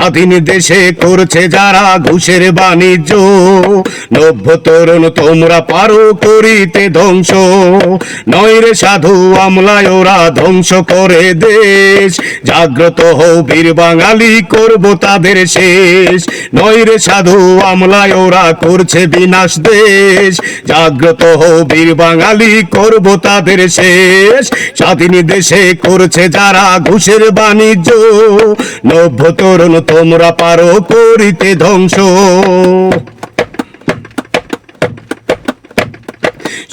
স্বাধীন দেশে করছে যারা ঘুষের বাণিজ্য। নভ্য তরুণ তোমরা পারো করিতে ধ্বংস। নয় রে সাধু আমলায় ওরা ধ্বংস করে দেশ। জাগ্রত হও বীর বাঙালি, করব তাদের শেষ। নয় রে সাধু আমলায় ওরা করছে বিনাশ দেশ। জাগ্রত হও বীর বাঙালি, করব তাদের শেষ। স্বাধীন দেশে করছে যারা ঘুষের বাণিজ্য। নভ্য তরুণ তোমরা পারো করিতে ধ্বংস।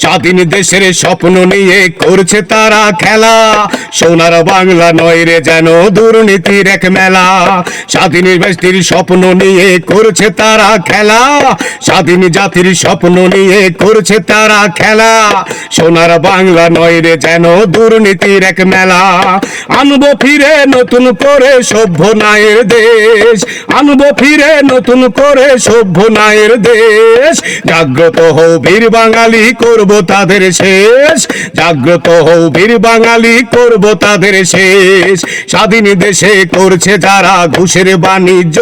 স্বাধীন দেশের স্বপ্ন নিয়ে করছে তারা খেলা। সোনার বাংলা নয় রে যেন দুর্নীতির এক মেলা। স্বাধীন ব্যক্তির স্বপ্ন নিয়ে করছে তারা খেলা। স্বাধীন জাতির স্বপ্ন নিয়ে করছে তারা খেলা। সোনার বাংলা নয় রে যেন দুর্নীতির এক মেলা। আনব ফিরে নতুন করে সভ্য নায়ের দেশ। আনব ফিরে নতুন করে সভ্য নায়ের দেশ। জাগ্রত হও বীর বাঙালি করব তাদের শেষ। জাগ্রত হও বীর বাঙালি, করব তাদের শেষ। স্বাধীন দেশে করছে যারা ঘুষের বাণিজ্য।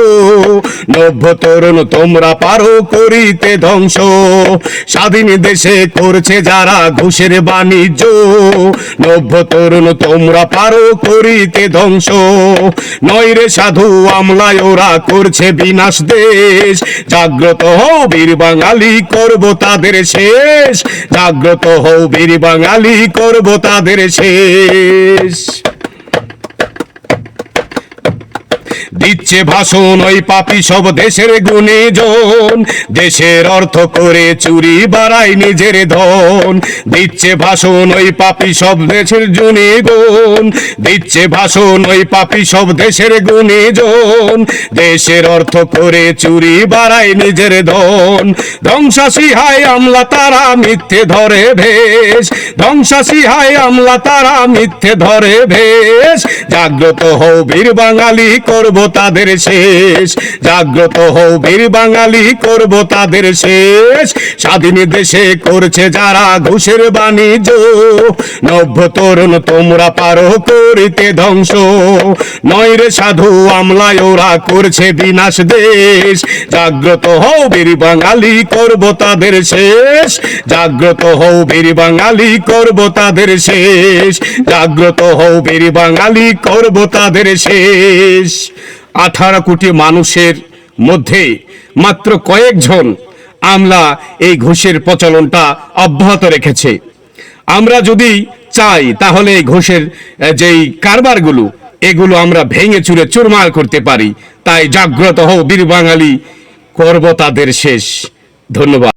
নভ্য তরুণ, তোমরা পারো করিতে ধ্বংস। স্বাধীন দেশে করছে যারা ঘুষের বাণিজ্য। নভ্য তরুণ, তোমরা পারো করিতে ধ্বংস। নয়রে সাধু, আমলায় ওরা করছে বিনাশ দেশ। জাগ্রত হও বীর বাঙালি, করব তাদের শেষ। জাগ্রত হও বীর বাঙালি করব তাদের শেষ। দিচ্ছে ভাষণ, ওই পাপি সব দেশের গুণীজন। দেশের অর্থ করে চুরি বাড়াই নিজের ধন। দিচ্ছে ভাষণ, ওই পাপি সব দেশের গুণীজন। দিচ্ছে ভাষণ, ওই পাপি সব দেশের গুণীজন। দেশের অর্থ করে চুরি বাড়াই নিজের ধন। ধ্বংসাসী হায় আমলা তারা মিথ্যে ধরে ভেষ। ধ্বংসাসী হায় আমলা তারা মিথ্যে ধরে ভেষ। জাগ্রত হও বীর বাঙালি, করব তাদের শেষ। জাগ্রত হও বীর বাঙালি, করব তাদের শেষ। স্বাধীন দেশে করছে যারা ঘুষের বাণিজ্য। নভ্য তরুণ, তোমরা পারো করিতে ধ্বংস। নয়রে সাধু, আমলায় ওরা করছে বিনাশ দেশ। জাগ্রত হও বীর বাঙালি, করব তাদের শেষ। জাগ্রত হও বীর বাঙালি, করব তাদের শেষ। জাগ্রত হও বীর বাঙালি, করব তাদের শেষ। আঠারো কোটি মানুষের মধ্যে মাত্র কয়েকজন আমলা এই ঘুষের প্রচলনটা অব্যাহত রেখেছে। আমরা যদি চাই তাহলে এই ঘুষের যেই কারবারগুলো, এগুলো আমরা ভেঙে চুরে চুরমার করতে পারি। তাই জাগ্রত হও বীর বাঙালি, করব তাদের শেষ। ধন্যবাদ।